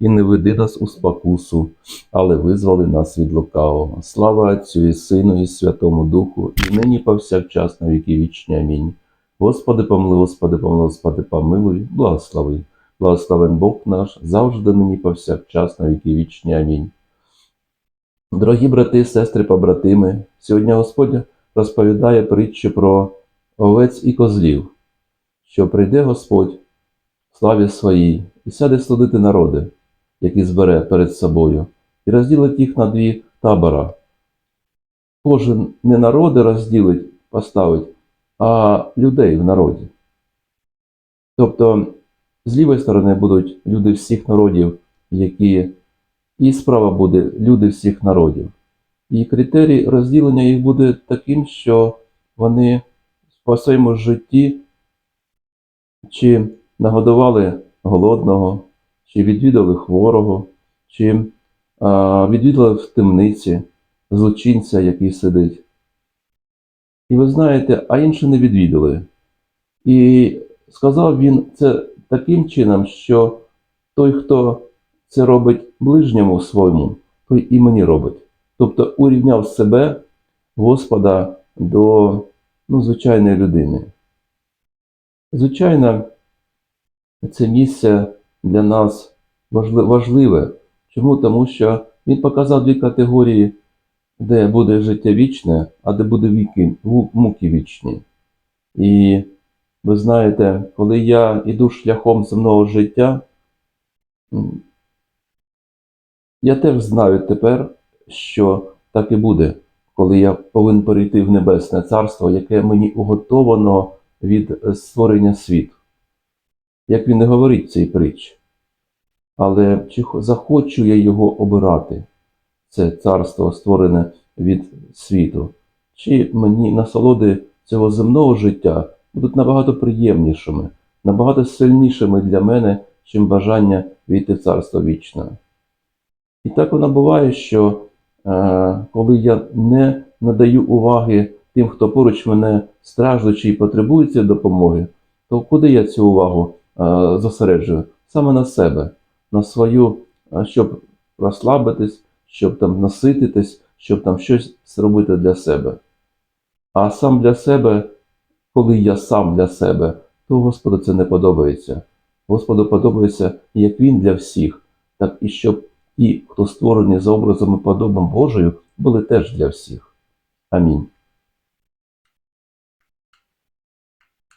і не веди нас у спокусу, але визвали нас від лукавого. Слава Отцю і Сину, і Святому Духу, і нині повсякчас на віки вічні. Амінь. Господи, помилуй, Господи, помилуй, Господи, помилуй, благослови. Благословен Бог наш, завжди нині повсякчас на віки вічні. Амінь. Дорогі брати, сестри, побратими, сьогодні Господь розповідає притчу про овець і козлів, що прийде Господь в славі своїй і сяде судити народи, які збере перед собою, і розділить їх на дві табора. Кожен не народи розділить, поставить, а людей в народі. Тобто, з лівої сторони будуть люди всіх народів, які і справа буде люди всіх народів. І критерій розділення їх буде таким, що вони по своєму житті чи нагодували голодного, чи відвідали хворого, чи а, відвідали в темниці злочинця, який сидить. І ви знаєте, а інші не відвідали. І сказав він це таким чином, що той, хто це робить ближньому своєму, той і мені робить. Тобто урівняв себе, Господа, до ну, звичайної людини. Звичайно, це місце для нас важливе. Чому? Тому що він показав дві категорії, де буде життя вічне, а де буде віки, муки вічні. І ви знаєте, коли я йду шляхом земного життя, я теж знаю тепер, що так і буде, коли я повинен перейти в Небесне Царство, яке мені уготовано від е, створення світу. Як він не говорить в цій притчі. Але чи захочу я його обирати, це царство створене від світу, чи мені насолоди цього земного життя будуть набагато приємнішими, набагато сильнішими для мене, чим бажання війти в царство вічне. І так воно буває, що е, коли я не надаю уваги тим, хто поруч мене страждучи і потребує цієї допомоги, то куди я цю увагу е, зосереджую? Саме на себе, на свою, щоб розслабитись, щоб там насититись, щоб там щось зробити для себе. А сам для себе, коли я сам для себе, то Господу це не подобається. Господу подобається, як Він для всіх, так і щоб ті, хто створені за образом і подобом Божою, були теж для всіх. Амінь.